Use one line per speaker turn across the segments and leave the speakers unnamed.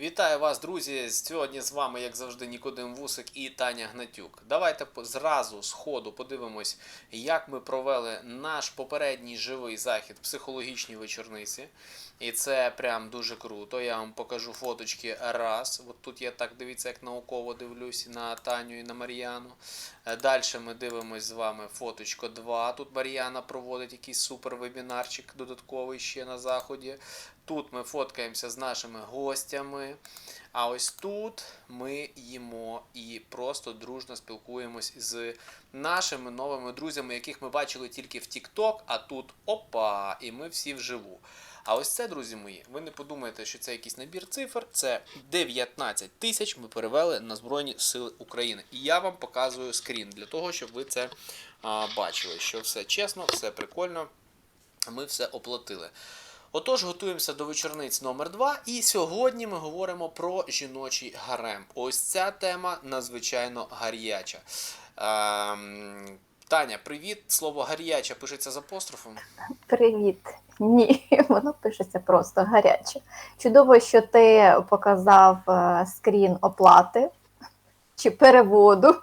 Вітаю вас, друзі! Сьогодні з вами, як завжди, Нікодим Вусик і Таня Гнатюк. Давайте зразу з ходу подивимось, як ми провели наш попередній живий захід психологічній вечорниці. І це прям дуже круто. Я вам покажу фоточки раз. От тут я так дивіться, як науково дивлюсь на Таню і на Мар'яну. Далі ми дивимось з вами фоточко 2. Тут Мар'яна проводить якийсь супер вебінарчик додатковий ще на заході. Тут ми фоткаємося з нашими гостями. А ось тут ми їмо і просто дружно спілкуємось з нашими новими друзями, яких ми бачили тільки в TikTok, а тут опа, і ми всі вживу. А ось це, друзі мої, ви не подумайте, що це якийсь набір цифр. Це 19 тисяч ми перевели на Збройні Сили України. І я вам показую скрін для того, щоб ви це а, бачили, що все чесно, все прикольно. Ми все оплатили. Отож, готуємося до вечорниць номер 2 і сьогодні ми говоримо про жіночий гарем. Ось ця тема надзвичайно гаряча. Ем, Таня, привіт. Слово гаряча пишеться з апострофом.
Привіт. Ні, воно пишеться просто гаряче. Чудово, що ти показав е, скрін оплати чи переводу,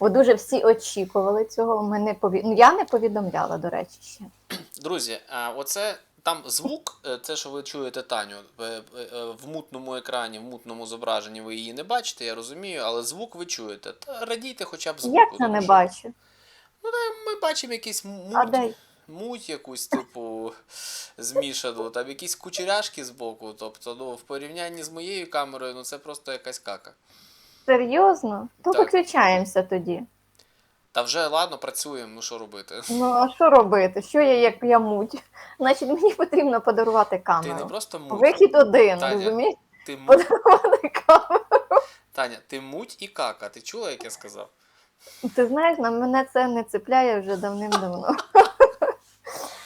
бо дуже всі очікували цього. Ми не пові... ну, я не повідомляла, до речі, ще.
Друзі, оце там звук, е, це що ви чуєте Таню е, е, в мутному екрані, в мутному зображенні ви її не бачите, я розумію, але звук ви чуєте. Та радійте хоча б звуку.
Як це
тому
не
що
бачу?
Ми бачимо якийсь
А
муть, якусь, типу, змішану, там якісь кучеряшки збоку. Тобто, ну, в порівнянні з моєю камерою, ну це просто якась кака.
Серйозно? То
Так.
виключаємося тоді.
Та вже ладно, працюємо, ну що робити?
Ну а що робити? Що я як я муть? Значить, мені потрібно подарувати
Ти
камеру.
не просто муть,
Вихід один,
Таня.
розумієш?
ти муть.
Подарувати камеру.
Таня, ти муть і кака. Ти чула, як я сказав?
Ти знаєш, на мене це не цепляє вже давним-давно.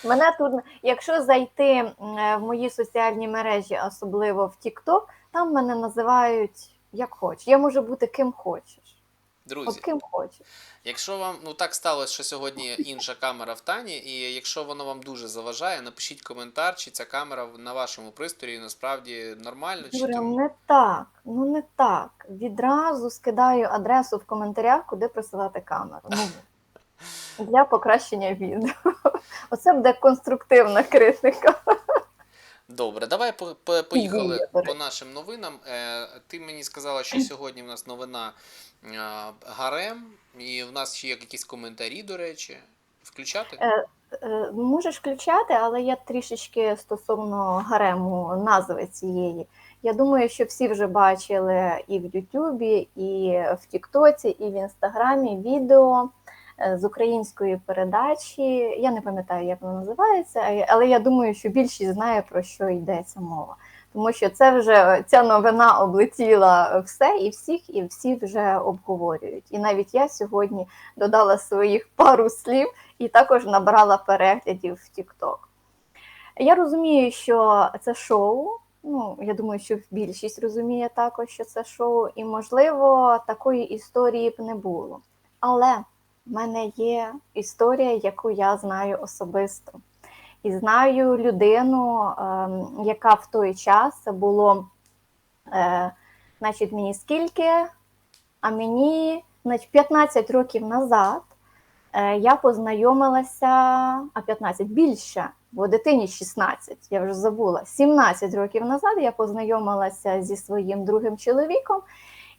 Мене тут, якщо зайти в мої соціальні мережі, особливо в TikTok, там мене називають як хочеш. Я можу бути ким хочеш. От
Друзі,
ким хочеш.
Якщо вам ну так сталося, що сьогодні інша камера в Тані, і якщо воно вам дуже заважає, напишіть коментар, чи ця камера на вашому пристрої насправді нормально, чи там
не так, ну не так. Відразу скидаю адресу в коментарях, куди присилати камеру. Ну, для покращення відео. Оце буде конструктивна критика.
Добре. Давай по- по- поїхали по нашим новинам. Е, ти мені сказала, що сьогодні в нас новина е, гарем, і в нас ще є якісь коментарі, до речі. Включати?
Е, Е, Можеш включати, але я трішечки стосовно гарему назви цієї. Я думаю, що всі вже бачили і в Ютубі, і в Тіктоці, і в Інстаграмі відео з української передачі. Я не пам'ятаю, як воно називається, але я думаю, що більшість знає про що йдеться мова. Тому що це вже ця новина облетіла все і всіх, і всі вже обговорюють. І навіть я сьогодні додала своїх пару слів і також набрала переглядів в TikTok. Я розумію, що це шоу. Ну, я думаю, що більшість розуміє також, що це шоу, і, можливо, такої історії б не було. Але в мене є історія, яку я знаю особисто. І знаю людину, ем, яка в той час це було, е, значить, мені скільки, а мені значить, 15 років назад е, я познайомилася, а 15 більше, бо дитині 16, я вже забула. 17 років назад я познайомилася зі своїм другим чоловіком,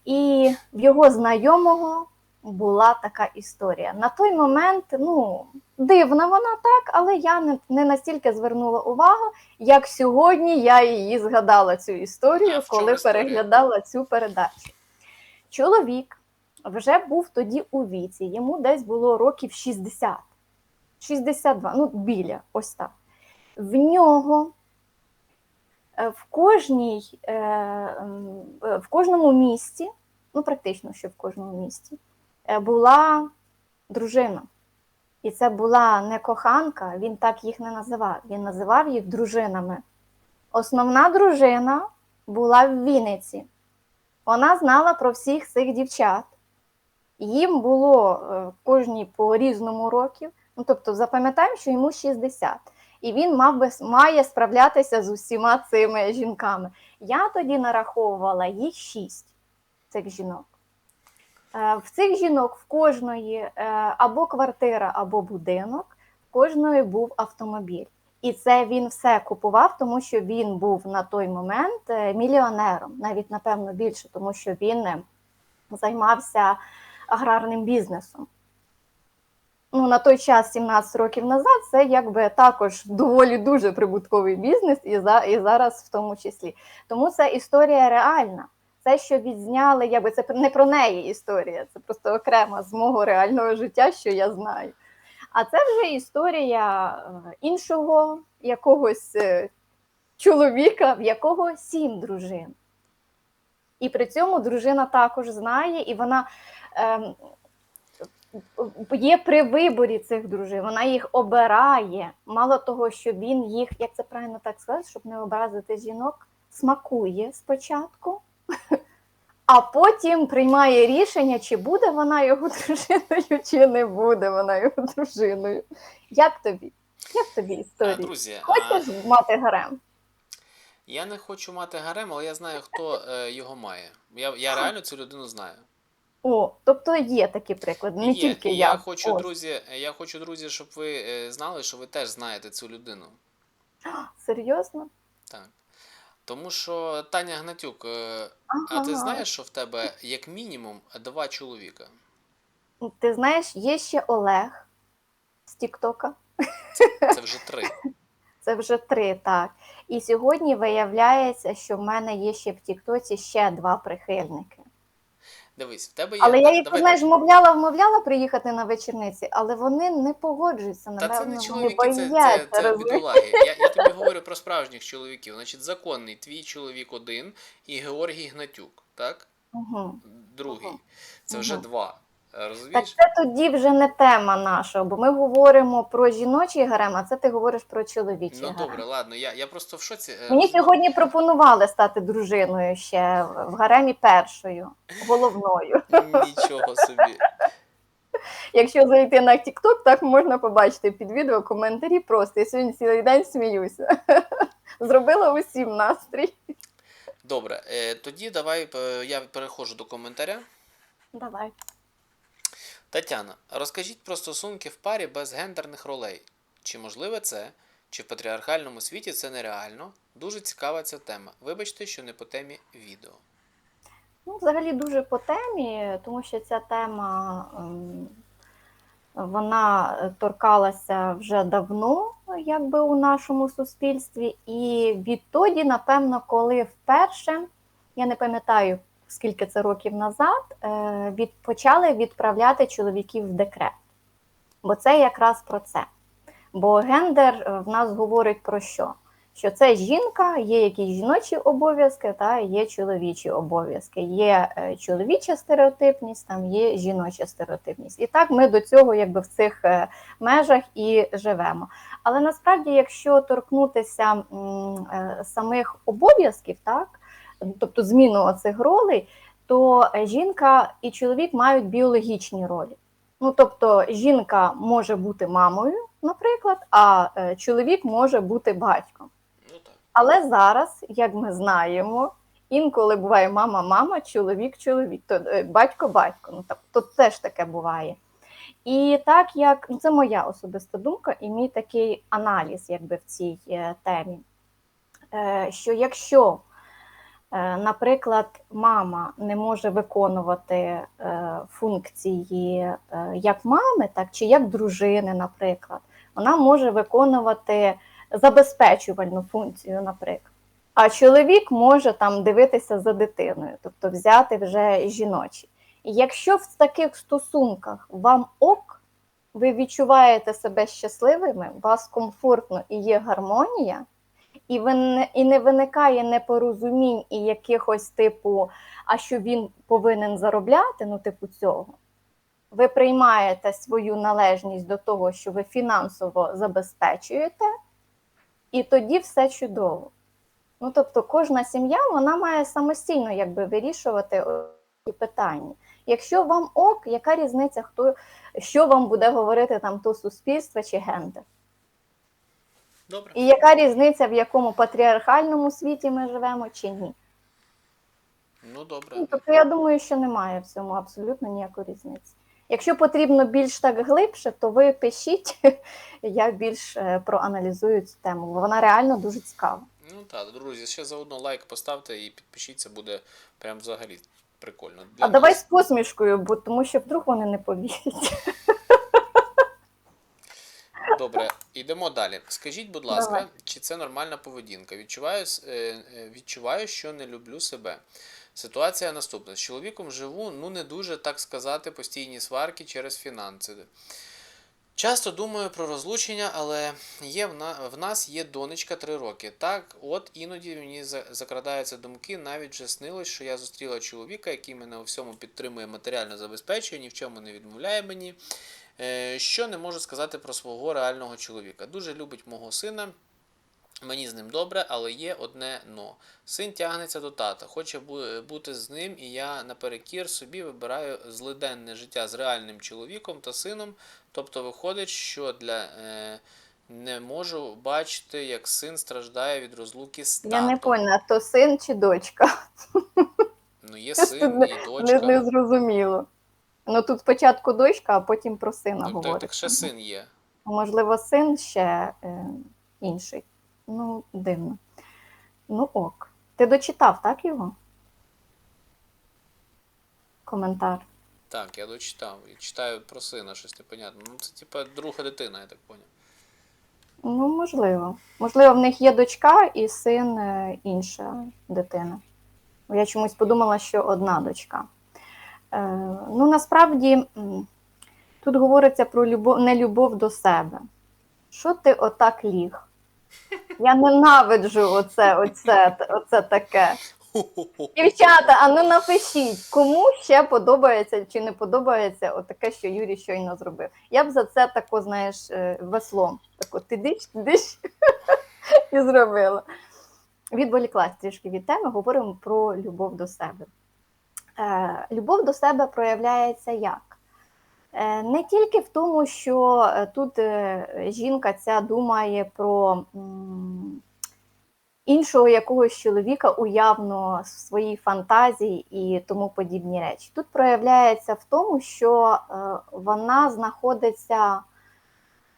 і в його знайомого була така історія. На той момент, ну, дивна вона так, але я не, не настільки звернула увагу, як сьогодні я її згадала цю історію, коли переглядала цю передачу. Чоловік вже був тоді у віці, йому десь було років 60, 62, ну біля, ось так. В нього е, в кожній, е, в кожному місті, ну практично що в кожному місті, була дружина. І це була не коханка, він так їх не називав. Він називав їх дружинами. Основна дружина була в Вінниці. Вона знала про всіх цих дівчат. Їм було е, кожній по різному років. Ну, тобто, запам'ятаємо, що йому 60. І він мав би, має справлятися з усіма цими жінками. Я тоді нараховувала їх шість цих жінок. Е, В цих жінок в кожної е, або квартира, або будинок, в кожної був автомобіль. І це він все купував, тому що він був на той момент е, мільйонером, навіть напевно більше, тому що він займався аграрним бізнесом. Ну, на той час, 17 років назад, це якби також доволі дуже прибутковий бізнес, і, за, і зараз в тому числі. Тому це історія реальна. Це, що відзняли, якби це не про неї історія, це просто окрема з мого реального життя, що я знаю. А це вже історія е, іншого якогось е, чоловіка, в якого сім дружин. І при цьому дружина також знає, і вона ем, є при виборі цих дружин, вона їх обирає. Мало того, що він їх, як це правильно так сказати, щоб не образити жінок, смакує спочатку, а потім приймає рішення, чи буде вона його дружиною, чи не буде вона його дружиною. Як тобі? Як тобі історія?
Друзі, а,
Хочеш мати гарем?
я не хочу мати гарем, але я знаю, хто е, його має. Я, я реально цю людину знаю.
О, тобто є такі приклади, не
Є.
тільки я.
я хочу,
Ось.
друзі, я хочу, друзі, щоб ви е, знали, що ви теж знаєте цю людину.
Серйозно?
Так. Тому що Таня Гнатюк, е, а ти
Ага.
знаєш, що в тебе як мінімум два чоловіка?
Ти знаєш, є ще Олег з Тіктока.
Це вже три.
Це вже три, так. І сьогодні виявляється, що в мене є ще в Тіктоці ще два прихильники.
Дивись, в тебе є.
Але я їх знаєш, вмовляла, вмовляла приїхати на вечірниці, але вони не погоджуються.
Та це не чоловіки, це, це, це бідолаги. Я, я тобі говорю про справжніх чоловіків. Значить, законний твій чоловік один і Георгій Гнатюк, так?
Угу.
Другий. Це вже
угу.
два. Е,
Так це тоді вже не тема наша, бо ми говоримо про жіночий гарем, а це ти говориш про чоловічий
Ну
гарем.
добре, ладно, я, я просто в шоці. е,
Мені сьогодні пропонували стати дружиною ще в гаремі першою, головною.
Нічого собі.
Якщо зайти на TikTok, так можна побачити під відео коментарі просто. Я сьогодні цілий день сміюся. Зробила усім настрій.
Добре, е, тоді давай я переходжу до коментаря.
Давай.
Тетяна, розкажіть про стосунки в парі без гендерних ролей. Чи можливе це? Чи в патріархальному світі це нереально? Дуже цікава ця тема. Вибачте, що не по темі відео.
Ну, взагалі дуже по темі, тому що ця тема ем, вона торкалася вже давно, якби у нашому суспільстві. І відтоді, напевно, коли вперше, я не пам'ятаю, скільки це років назад, е, від, почали відправляти чоловіків в декрет. Бо це якраз про це. Бо гендер е, в нас говорить про що? Що це жінка, є якісь жіночі обов'язки, та є чоловічі обов'язки. Є е, чоловіча стереотипність, там є жіноча стереотипність. І так ми до цього, якби в цих межах і живемо. Але насправді, якщо торкнутися самих обов'язків, так тобто зміну оцих ролей, то е, жінка і чоловік мають біологічні ролі. Ну, тобто, жінка може бути мамою, наприклад, а е, чоловік може бути батьком.
Ну.
Але зараз, як ми знаємо, інколи буває мама-мама, чоловік-чоловік, то е, батько-батько. Ну так, то теж таке буває. І так як ну, це моя особиста думка, і мій такий аналіз, якби в цій е, темі, е, що якщо, е, наприклад, мама не може виконувати е, функції е, як мами, так чи як дружини, наприклад, вона може виконувати забезпечувальну функцію, наприклад. А чоловік може там дивитися за дитиною, тобто взяти вже жіночі. І якщо в таких стосунках вам ок, ви відчуваєте себе щасливими, у вас комфортно і є гармонія, і, ви не, і не виникає непорозумінь і якихось типу, а що він повинен заробляти, ну, типу цього. Ви приймаєте свою належність до того, що ви фінансово забезпечуєте, і тоді все чудово. Ну, тобто, кожна сім'я вона має самостійно якби, вирішувати ці питання. Якщо вам ок, яка різниця, хто що вам буде говорити там то суспільство чи гендер?
Добре.
І яка різниця, в якому патріархальному світі ми живемо чи ні?
Ну добре.
Ну, тобто я думаю, що немає в цьому абсолютно ніякої різниці. Якщо потрібно більш так глибше, то ви пишіть, я більш е, проаналізую цю тему, вона реально дуже цікава.
Ну так, друзі, ще заодно лайк поставте і підпишіться, буде прям взагалі прикольно.
А
Для
давай з посмішкою, бо тому що вдруг вони не повірять.
Добре, йдемо далі. Скажіть, будь ласка,
Давай.
чи це нормальна поведінка? Відчуваю, е, е, відчуваю, що не люблю себе. Ситуація наступна: з чоловіком живу, ну не дуже так сказати, постійні сварки через фінанси. Часто думаю про розлучення, але є в, нас є донечка 3 роки. Так, от іноді мені за- закрадаються думки, навіть вже снилось, що я зустріла чоловіка, який мене у всьому підтримує матеріально забезпечує, ні в чому не відмовляє мені. Е, Що не можу сказати про свого реального чоловіка. Дуже любить мого сина. Мені з ним добре, але є одне но. Син тягнеться до тата, хоче бути з ним, і я наперекір собі вибираю злиденне життя з реальним чоловіком та сином. Тобто виходить, що для е, не можу бачити, як син страждає від розлуки з татом.
Я не поняла, то син чи дочка?
Ну, є син і
Не,
дочка.
не зрозуміло. Ну тут спочатку дочка, а потім про сина
так, так,
говорить.
так ще син є.
Можливо, син ще е, інший. Ну, дивно. Ну ок. Ти дочитав, так його? Коментар.
Так, я дочитав. Я читаю про сина, щось непонятно. Ну, це типа друга дитина, я так поняв.
Ну, можливо. Можливо, в них є дочка і син е, інша дитина. Я чомусь подумала, що одна дочка. Е, ну, насправді, тут говориться про любов, нелюбов до себе. Що ти отак ліг? Я ненавиджу оце, оце, оце таке. Дівчата, а ну напишіть, кому ще подобається чи не подобається отаке, що Юрій щойно зробив. Я б за це тако, знаєш, е, веслом. Тако тидиш, тидиш і зробила. Відволіклась трішки від теми, говоримо про любов до себе. Е, любов до себе проявляється як? Е, не тільки в тому, що е, тут жінка ця думає про. іншого якогось чоловіка уявно в своїй фантазії і тому подібні речі. Тут проявляється в тому, що вона знаходиться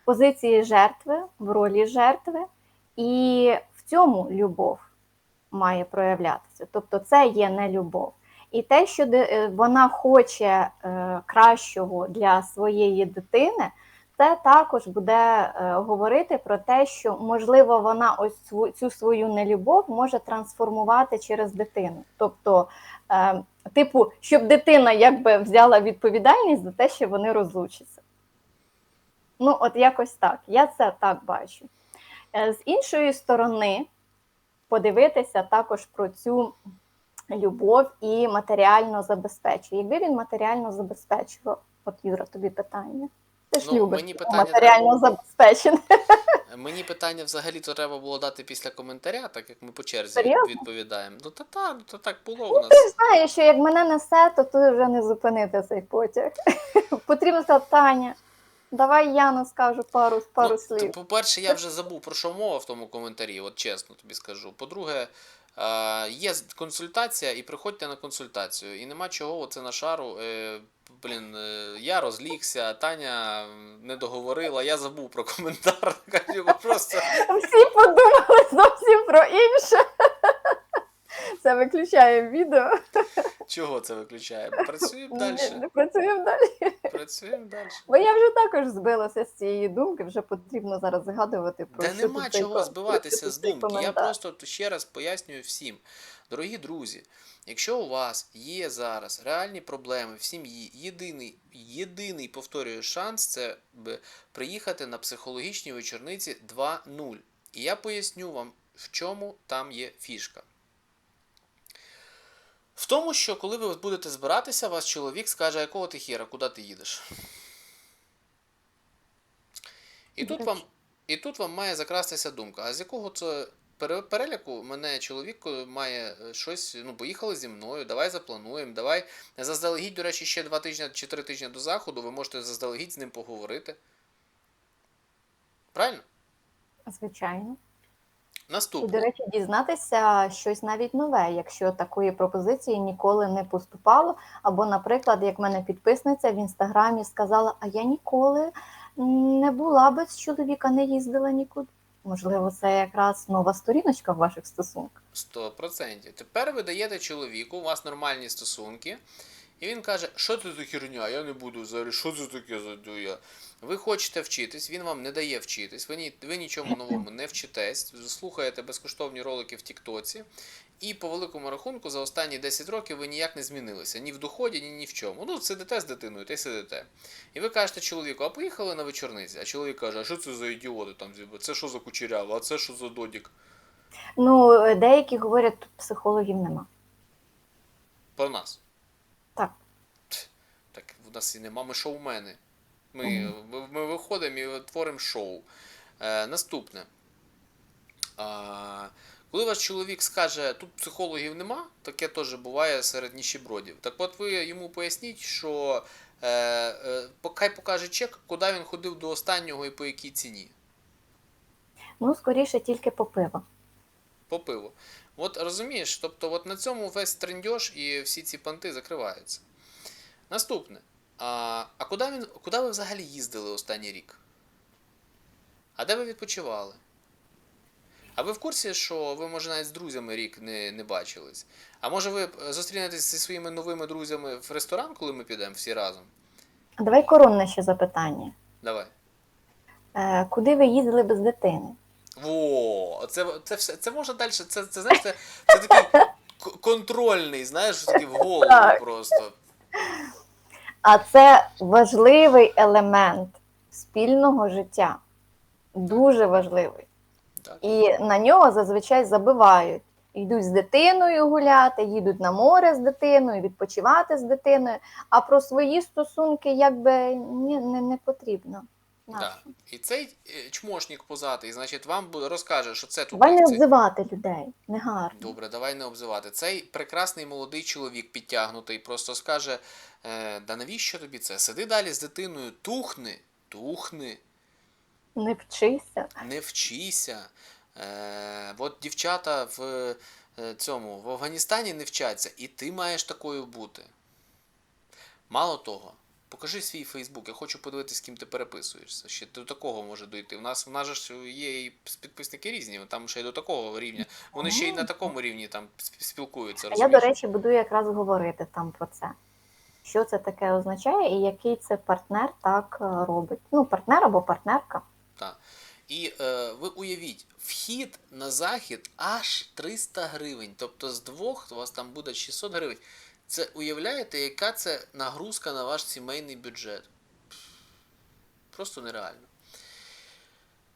в позиції жертви, в ролі жертви, і в цьому любов має проявлятися. Тобто це є не любов. І те, що е, вона хоче е, кращого для своєї дитини, це також буде е, говорити про те, що можливо вона ось цю, свою нелюбов може трансформувати через дитину. Тобто, типу, щоб дитина якби взяла відповідальність за те, що вони розлучаться. Ну, от якось так. Я це так бачу. З іншої сторони, подивитися також про цю любов і матеріально забезпечує. Якби він матеріально забезпечував, от Юра, тобі питання. Ти ж
Ну,
любиш
мені питання
матеріально
треба-
забезпечене.
Мені питання взагалі то треба було дати після коментаря, так як ми по черзі
Серйозно?
відповідаємо. Ну та та, ну то так було у
Ну,
нас.
ти ж знаєш, що як мене несе, то тут вже не зупинити цей потяг. Потрібно сказати, Таня, давай я не скажу пару, пару
Ну,
слів.
то, По-перше, я вже забув про що мова в тому коментарі, от чесно тобі скажу. По-друге, є консультація, і приходьте на консультацію. І нема чого оце на шару. Е, блін, е, я розлігся, Таня не договорила, я забув про коментар. Просто
Всі подумали зовсім про інше. Це виключає відео.
Чого це виключає? Працюємо далі.
працюємо далі.
Працюємо далі.
Бо я вже також збилася з цієї думки, вже потрібно зараз згадувати про
Та
що
нема
тут цей
чого
кон-
збиватися з
цей
думки. Я
коментар.
просто т- ще раз пояснюю всім. Дорогі друзі, якщо у вас є зараз реальні проблеми в сім'ї, єдиний, єдиний повторюю, шанс це б приїхати на психологічні вечорниці 2.0. І я поясню вам, в чому там є фішка. В тому, що коли ви будете збиратися, вас чоловік скаже, якого ти хіра, куди ти їдеш. І тут вам, і тут вам має закрастися думка, а з якого це переляку мене чоловік е, має е, щось, ну, поїхали зі мною, давай заплануємо, давай заздалегідь, до речі, ще два тижні чи три тижні до заходу, ви можете заздалегідь з ним поговорити. Правильно?
Звичайно. І, до речі, дізнатися щось навіть нове, якщо такої пропозиції ніколи не поступало. Або, наприклад, як мене підписниця в інстаграмі сказала, а я ніколи не була без чоловіка, не їздила нікуди. Можливо, це якраз нова сторіночка в ваших стосунках.
100%. Тепер ви даєте чоловіку, у вас нормальні стосунки, і він каже, що це за херня, я не буду взагалі, що це таке за дуя? Ви хочете вчитись, він вам не дає вчитись, ви, ні, ви нічому новому не вчитесь, слухаєте безкоштовні ролики в Тіктоці, і по великому рахунку за останні 10 років ви ніяк не змінилися ні в доході, ні, ні в чому. Ну, сидите з дитиною, та й сидите. І ви кажете чоловіку, а поїхали на вечорниці? А чоловік каже, а що це за ідіоти там? Це що за кучерява, а це що за додік?
Ну, деякі говорять, тут психологів нема.
Про нас. В нас і нема, ми шоумени. Ми,
Мгм.
ми, виходимо і творимо шоу. Е, наступне. А, коли ваш чоловік скаже, тут психологів нема, таке теж буває серед ніщебродів. Так от ви йому поясніть, що е, е, хай покаже чек, куди він ходив до останнього і по якій ціні.
Ну, скоріше тільки по пиво.
По пиву. От розумієш, тобто от на цьому весь трендьош і всі ці понти закриваються. Наступне. А, а куди, він, куди ви взагалі їздили останній рік? А де ви відпочивали? А ви в курсі, що ви, може, навіть з друзями рік не, не бачились? А може ви е, зустрінетесь зі своїми новими друзями в ресторан, коли ми підемо всі разом?
А давай коронне ще запитання.
Давай.
Е, куди ви їздили без дитини?
Во, це, це все. Це можна далі. Це, це знаєш, це, це такий контрольний, знаєш, такий в голову просто.
А це важливий елемент спільного життя. Дуже важливий.
Так.
І на нього зазвичай забивають. Йдуть з дитиною гуляти, їдуть на море з дитиною, відпочивати з дитиною. А про свої стосунки якби ні, не, не потрібно. Нащо?
І цей е, чмошник позатий, значить, вам розкаже, що це тут.
Давай не обзивати людей, не гарно.
Добре, давай не обзивати. Цей прекрасний молодий чоловік підтягнутий просто скаже: е, да навіщо тобі це? Сиди далі з дитиною, тухни, тухни,
Не вчися.
не вчися. Е, от дівчата в е, цьому в Афганістані не вчаться, і ти маєш такою бути. Мало того, покажи свій Фейсбук. Я хочу подивитися, з ким ти переписуєшся. Ще до такого може дойти. У нас в нас ж є і підписники різні, там ще й до такого рівня. Вони ще й на такому рівні там сп- спілкуються.
Я, до речі, буду якраз говорити там про це. Що це таке означає і який це партнер так е, робить. Ну, партнер або партнерка.
Так. І е, ви уявіть, вхід на захід аж 300 гривень. Тобто з двох у вас там буде 600 гривень. Це уявляєте, яка це нагрузка на ваш сімейний бюджет? Просто нереально.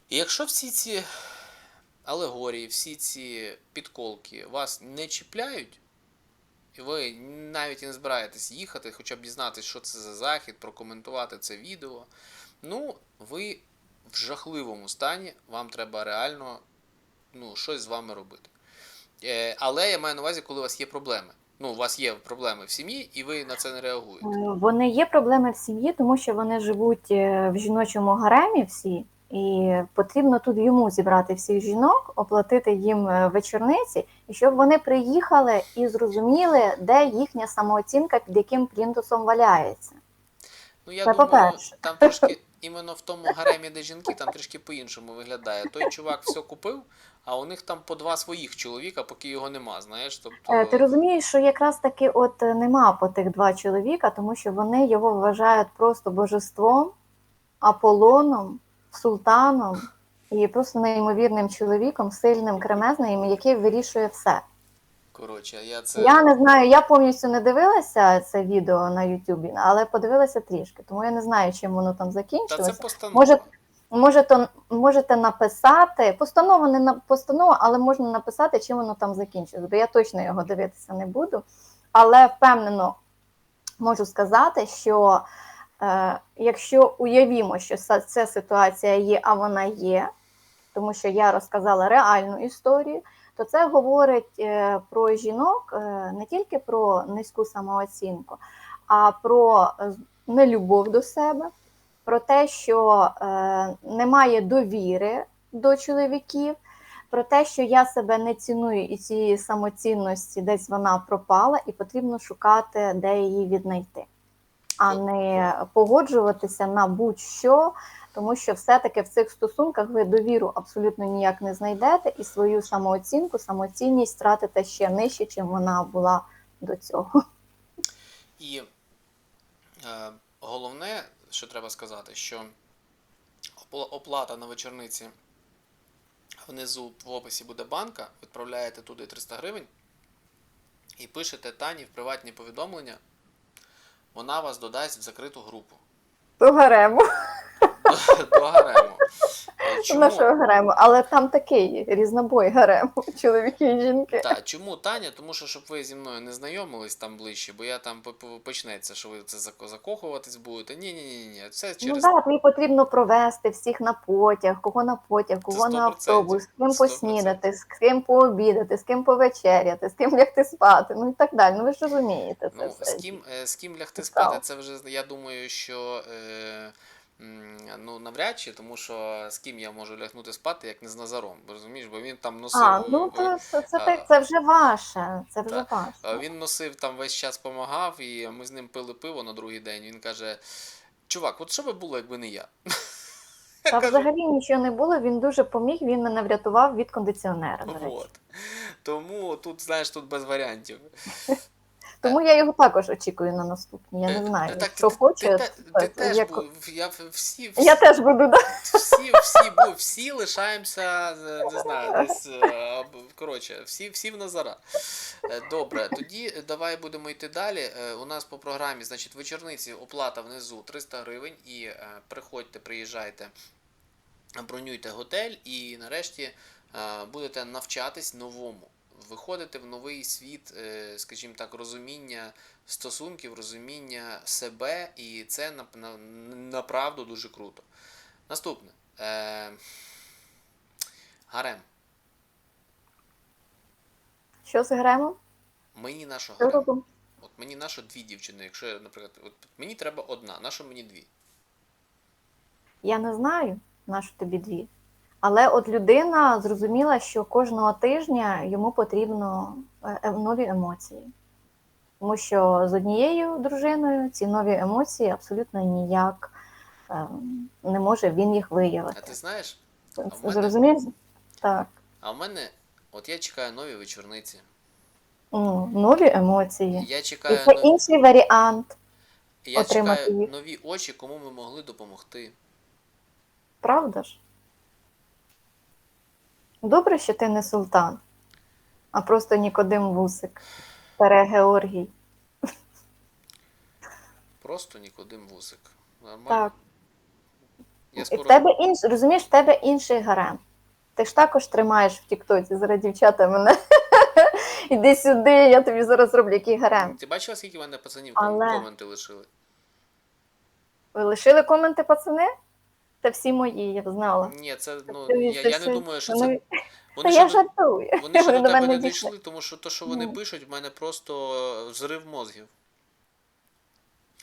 І якщо всі ці алегорії, всі ці підколки вас не чіпляють, і ви навіть і не збираєтесь їхати, хоча б дізнатися, що це за захід, прокоментувати це відео, ну, ви в жахливому стані, вам треба реально ну, щось з вами робити. Е, але я маю на увазі, коли у вас є проблеми. Ну, у вас є проблеми в сім'ї, і ви на це не реагуєте.
Е, Вони є проблеми в сім'ї, тому що вони живуть е, в жіночому гаремі всі, і потрібно тут йому зібрати всіх жінок, оплатити їм е, вечорниці, і щоб вони приїхали і зрозуміли, де їхня самооцінка, під яким плінтусом валяється.
Ну, я
Це
думаю,
по-перше.
там трошки іменно в тому гаремі, де жінки, там трішки по-іншому виглядає. Той чувак все купив, а у них там по два своїх чоловіка, поки його нема, знаєш. Тобто,
Е, Ти розумієш, що якраз таки от е, нема по тих два чоловіка, тому що вони його вважають просто божеством, аполоном, султаном і просто неймовірним чоловіком, сильним, кремезним, який вирішує все.
коротше, я це.
Я не знаю, я повністю не дивилася це відео на Ютубі, але подивилася трішки, тому я не знаю, чим воно там
Та це постанова.
Може, Можете, можете написати, постанова не на постанова, але можна написати, чим воно там закінчилось, бо я точно його дивитися не буду. Але впевнено можу сказати, що е, якщо уявімо, що це ситуація є, а вона є, тому що я розказала реальну історію, то це говорить е, про жінок е, не тільки про низьку самооцінку, а про нелюбов до себе про те, що е, немає довіри до чоловіків, про те, що я себе не ціную і цієї самоцінності десь вона пропала, і потрібно шукати, де її віднайти, а не погоджуватися на будь-що, тому що все-таки в цих стосунках ви довіру абсолютно ніяк не знайдете, і свою самооцінку, самоцінність втратите ще нижче, чим вона була до цього.
І е, головне, що треба сказати, що оплата на вечорниці внизу в описі буде банка, відправляєте туди 300 гривень і пишете Тані в приватні повідомлення. Вона вас додасть в закриту групу
До гарему.
до гарему. Чому?
Нашого гарему, але там такий різнобой гарему, чоловіки і жінки.
Так, чому Таня? Тому що щоб ви зі мною не знайомились там ближче, бо я там по- по- почнеться, що ви це зако- закохуватись будете. Ні, ні, ні, ні. Це
Ну так, тобі потрібно провести всіх на потяг, кого на потяг, кого на автобус, з ким
100%.
поснідати, з ким пообідати, з ким повечеряти, з ким лягти спати, ну і так далі. Ну ви ж розумієте це
Ну,
все.
з ким, е, з ким лягти спати, це вже я думаю, що е, ну, навряд чи, тому що з ким я можу лягнути спати, як не з Назаром, розумієш, бо він там носив.
А, ну
е,
то це, це, це вже ваше. Це вже
так.
ваше.
Він носив там весь час помагав, і ми з ним пили пиво на другий день. Він каже: Чувак, от що би було, якби не я? Я
Та
кажу,
взагалі нічого не було, він дуже поміг, він мене врятував від кондиціонера.
От. Тому тут, знаєш, тут без варіантів.
Тому я його також очікую на наступні. Я
Е,
не знаю,
так,
що
ти,
хоче.
Ти, ти,
так,
теж
як-
був, я в- всі,
Я теж буду да.
всі, всі, бу- всі лишаємося, е, не знаю, десь, е, коротше, всі, всі в Назара. Е, Добре, тоді давай будемо йти далі. Е, У нас по програмі, значить, вечорниці оплата внизу 300 гривень, і е, приходьте, приїжджайте, бронюйте готель, і нарешті е, будете навчатись новому. Виходити в новий світ, е, скажімо так, розуміння стосунків, розуміння себе, і це на, на, направду дуже круто. Наступне. Е, гарем.
Що з Гремом?
Мені
Що
гарем. От мені нашо дві дівчини. Якщо, наприклад, от мені треба одна, нащо мені дві?
Я не знаю, на що тобі дві. Але от людина зрозуміла, що кожного тижня йому потрібно е, е, нові емоції. Тому що з однією дружиною ці нові емоції абсолютно ніяк е, не може він їх виявити.
А ти знаєш? Мене-
Зрозумієш? Так.
А в мене, от я чекаю нові вечорниці.
Ну, нові емоції.
Я
І це
нові,
інший варіант,
я
отримати
чекаю
їх.
нові очі, кому ми могли допомогти.
правда ж? Добре, що ти не султан, а просто Нікодим Вусик, Пере Георгій.
Просто Нікодим Вусик. Нормально.
Так.
Я
І в тебе інш... розумієш, в тебе інший гарем. Ти ж також тримаєш в Тіктоці зараз дівчата мене. Іди сюди, я тобі зараз роблю який гарем.
Ти бачила, скільки в мене пацанів
Але-
коменти лишили?
Ви лишили коменти, пацани? Та всі мої, я б знала.
Ні, це ну
Ти-
я, я не думаю, що
вони-
це.
Та
Вони
я
ще,
жартую.
вони ще до тебе
мене
не
дійшли.
тому що то, що вони
Ну.
пишуть, в мене просто е, взрив мозгів.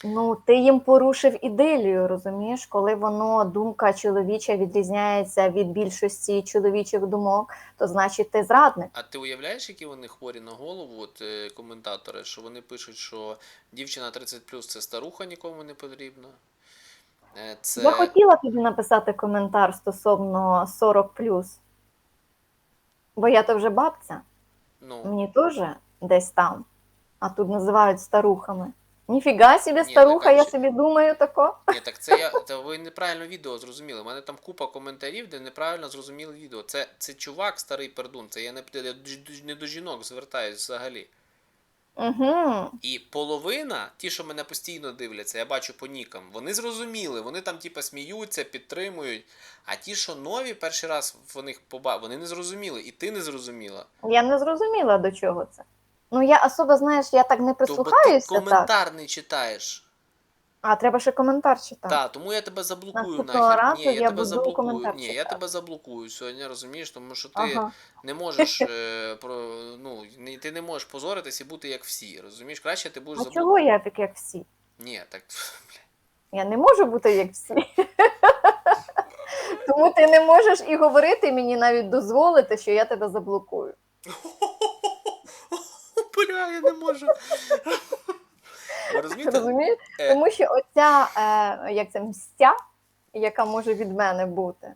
Ну, ти їм порушив ідилію, розумієш, коли воно думка чоловіча відрізняється від більшості чоловічих думок, то значить ти зрадник.
А ти уявляєш, які вони хворі на голову, от е, коментатори, що вони пишуть, що дівчина 30 це старуха нікому не потрібна. Е, Це...
Я хотіла тобі написати коментар стосовно 40 бо я то вже бабця,
ну,
мені теж десь там, а тут називають старухами. Ніфіга собі
Ні,
старуха, я собі думаю тако.
Ні, так це я. Та ви неправильно відео зрозуміли. У мене там купа коментарів, де неправильно зрозуміли відео. Це, це чувак старий пердун. Це я не, я не до жінок звертаюсь взагалі.
Угу.
І половина, ті, що мене постійно дивляться, я бачу по нікам, вони зрозуміли, вони там типа сміються, підтримують. А ті, що нові, перший раз в них поба, вони не зрозуміли, і ти не зрозуміла.
Я не зрозуміла, до чого це. Ну, я особо, знаєш, я так не
прислухаюся. Тобто ти
коментар Так.
не читаєш.
А, треба ще коментар читати.
Так, тому я тебе заблокую
Наступного
нахер.
разу
Ні, я,
я
тебе
буду
заблокую.
коментар
Ні, я
читати.
тебе заблокую сьогодні, розумієш, тому що ти
Ага.
не можеш е, про ну не- ти не можеш позоритись і бути як всі. Розумієш? Краще ти будеш
А
заблокувати.
чого я так, як всі?
Ні, так
Я не можу бути як всі. Тому ти не можеш і говорити мені навіть дозволити, що я тебе заблокую.
Бля, я не можу. Ви розумієте?
Розумієш?
Е.
Тому що оця е, як це мстя, яка може від мене бути,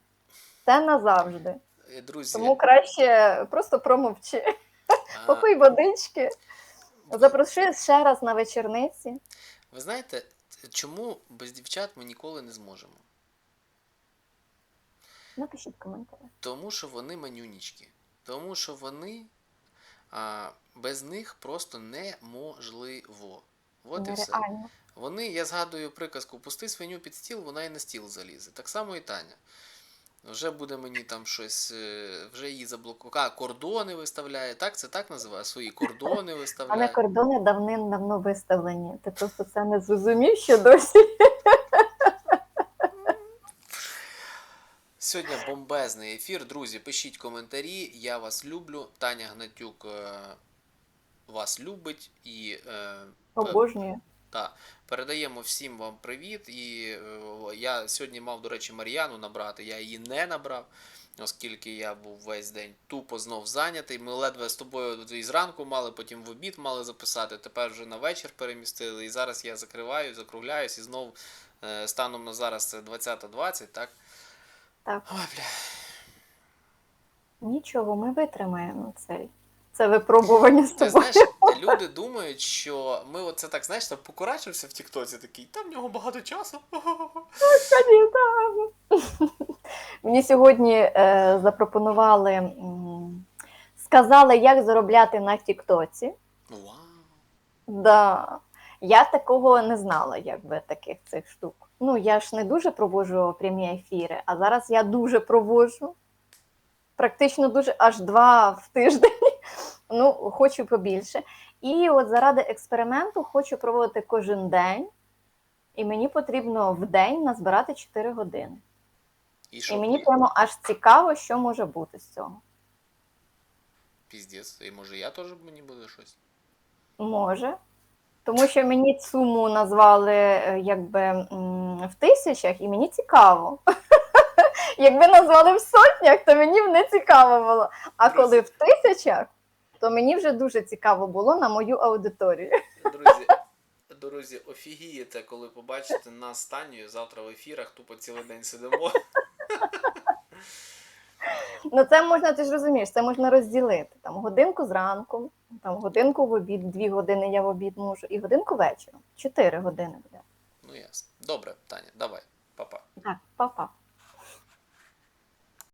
це назавжди.
Е, Друзі,
Тому краще просто промовчи.
а,
Попий водички, запроси ще раз на вечорниці.
ви знаєте, чому без дівчат ми ніколи не зможемо?
Напишіть коментарі.
Тому що вони манюнічки. Тому що вони а, без них просто неможливо. От і все. Вони, я згадую приказку, пусти свиню під стіл, вона і на стіл залізе. Так само і Таня. Вже буде мені там щось, е, вже її заблокували. Кордони виставляє. Так, це так називає? Свої кордони
Але кордони давним-давно виставлені. Ти просто це не зрозумів ще досі.
Сьогодні бомбезний ефір. Друзі, пишіть коментарі. Я вас люблю. Таня Гнатюк е, вас любить і е,
Обожнюю.
та, передаємо всім вам привіт. І е, я сьогодні мав, до речі, Мар'яну набрати. Я її не набрав, оскільки я був весь день тупо знов зайнятий. Ми ледве з тобою і зранку мали, потім в обід мали записати. Тепер вже на вечір перемістили. І зараз я закриваю, закругляюсь і знов е, станом на зараз це 20.20, так?
Так.
Ой, бля.
Нічого, ми витримаємо цей. Це випробування з
Ти знаєш, люди думають, що ми оце так, знаєш, там покурачився в Тіктоці такий, там в нього багато часу.
Мені сьогодні е, запропонували, м, сказали, як заробляти на Тіктоці.
Вау.
Да. Я такого не знала, якби таких цих штук. Ну, я ж не дуже проводжу прямі ефіри, а зараз я дуже проводжу. Практично дуже аж два в тиждень. Ну, хочу побільше. І от заради експерименту хочу проводити кожен день, і мені потрібно в день назбирати 4 години.
І що?
І мені прямо аж цікаво, що може бути з цього.
Піздець. І може я теж мені буде щось?
Може. Тому що мені суму назвали е, якби в тисячах, і мені цікаво. Якби назвали в сотнях, то мені б не цікаво було. А коли в тисячах, то мені вже дуже цікаво було на мою аудиторію.
Друзі, друзі, офігієте, коли побачите нас з Танею завтра в ефірах, тупо цілий день сидимо.
Ну це можна, ти ж розумієш, це можна розділити. Там годинку зранку, там годинку в обід, дві години я в обід можу, і годинку вечором. Чотири години буде.
Ну ясно. Добре, Таня, давай, па-па.
Так, па-па.